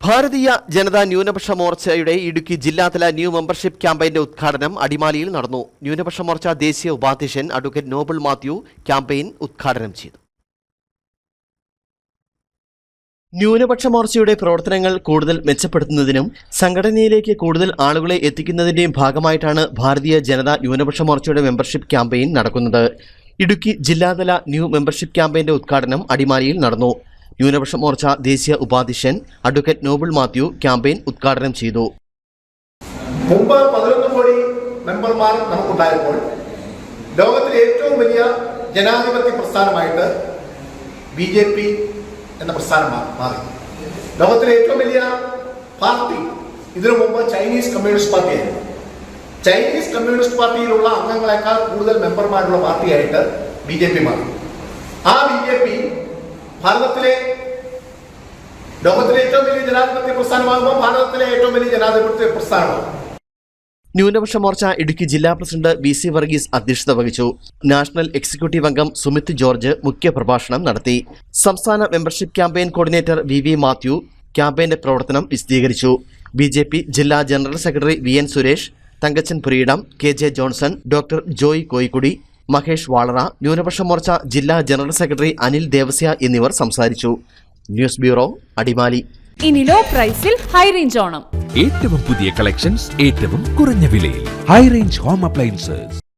ഭാരതീയ ജനതാ ന്യൂനപക്ഷ മോർച്ചയുടെ ഇടുക്കി ജില്ലാതല new membership ക്യാമ്പയിന്റെ ഉദ്ഘാടനം അടിമാലിയിൽ നടന്നു. ന്യൂനപക്ഷ മോർച്ച ദേശീയ ഉപാധ്യക്ഷൻ അഡ്വക്കേറ്റ് നോബിൾ മാത്യു ക്യാമ്പയിൻ ഉദ്ഘാടനം ചെയ്തു. ന്യൂനപക്ഷ മോർച്ചയുടെ പ്രവർത്തനങ്ങൾ കൂടുതൽ മെച്ചപ്പെടുത്തുന്നതിനും സംഘടനയിലേക്ക് കൂടുതൽ ആളുകളെ എത്തിക്കുന്നതിന്റെയും ഭാഗമായിട്ടാണ് ഭാരതീയ ജനതാ ന്യൂനപക്ഷ മോർച്ചയുടെ മെമ്പർഷിപ്പ് ക്യാമ്പയിൻ നടക്കുന്നത്. ഇടുക്കി ജില്ലാതല ന്യൂ മെമ്പർഷിപ്പ് ക്യാമ്പയിന്റെ ഉദ്ഘാടനം അടിമാലിയിൽ നടന്നു. ന്യൂനപക്ഷ മോർച്ച ദേശീയ ഉപാധ്യക്ഷൻ അഡ്വക്കേറ്റ് നോബിൾ മാത്യു ക്യാമ്പയിൻ ഉദ്ഘാടനം ചെയ്തു. മുമ്പ് പതിനൊന്ന് കോടി മെമ്പർമാർ നമുക്കുണ്ടായപ്പോൾ ലോകത്തിലെ ഏറ്റവും വലിയ ജനാധിപത്യ പ്രസ്ഥാനമായിട്ട് ബി ജെ പി എന്ന പ്രസ്ഥാനം മാറി. ലോകത്തിലെ ഏറ്റവും വലിയ പാർട്ടി ഇതിനു മുമ്പ് ചൈനീസ് കമ്മ്യൂണിസ്റ്റ് പാർട്ടിയായിരുന്നു. ചൈനീസ് കമ്മ്യൂണിസ്റ്റ് പാർട്ടിയിലുള്ള അംഗങ്ങളെക്കാൾ കൂടുതൽ മെമ്പർമാരുള്ള പാർട്ടിയായിട്ട് ബി ജെ പി മാറി. ആ ബി ജെ പി ഭാരതത്തിലെ ലോകത്തിലെ ഏറ്റവും വലിയ ജനാധിപത്യ പ്രസ്ഥാനമാകുമ്പോൾ ഭാരതത്തിലെ ഏറ്റവും വലിയ ജനാധിപത്യ പ്രസ്ഥാനമാണ്. ന്യൂനപക്ഷ മോർച്ച ഇടുക്കി ജില്ലാ പ്രസിഡന്റ് വി സി വർഗീസ് അധ്യക്ഷത വഹിച്ചു. നാഷണൽ എക്സിക്യൂട്ടീവ് അംഗം സുമിത് ജോർജ് മുഖ്യപ്രഭാഷണം നടത്തി. സംസ്ഥാന membership campaign coordinator V V Mathew ക്യാമ്പയിന്റെ പ്രവർത്തനം വിശദീകരിച്ചു. ബി ജെ പി ജില്ലാ general secretary V N Suresh Thankachan Pureedam K J Johnson doctor Joy Koyikkudi Mahesh Valara ന്യൂനപക്ഷ മോർച്ച ജില്ലാ ജനറൽ സെക്രട്ടറി അനിൽ ദേവസ്യ എന്നിവർ സംസാരിച്ചു. News bureau Adimali. ഇനി ലോ പ്രൈസിൽ ഹൈ റേഞ്ച് ഓണം. ഏറ്റവും പുതിയ കളക്ഷൻസ് ഏറ്റവും കുറഞ്ഞ വിലയിൽ. High range home appliances.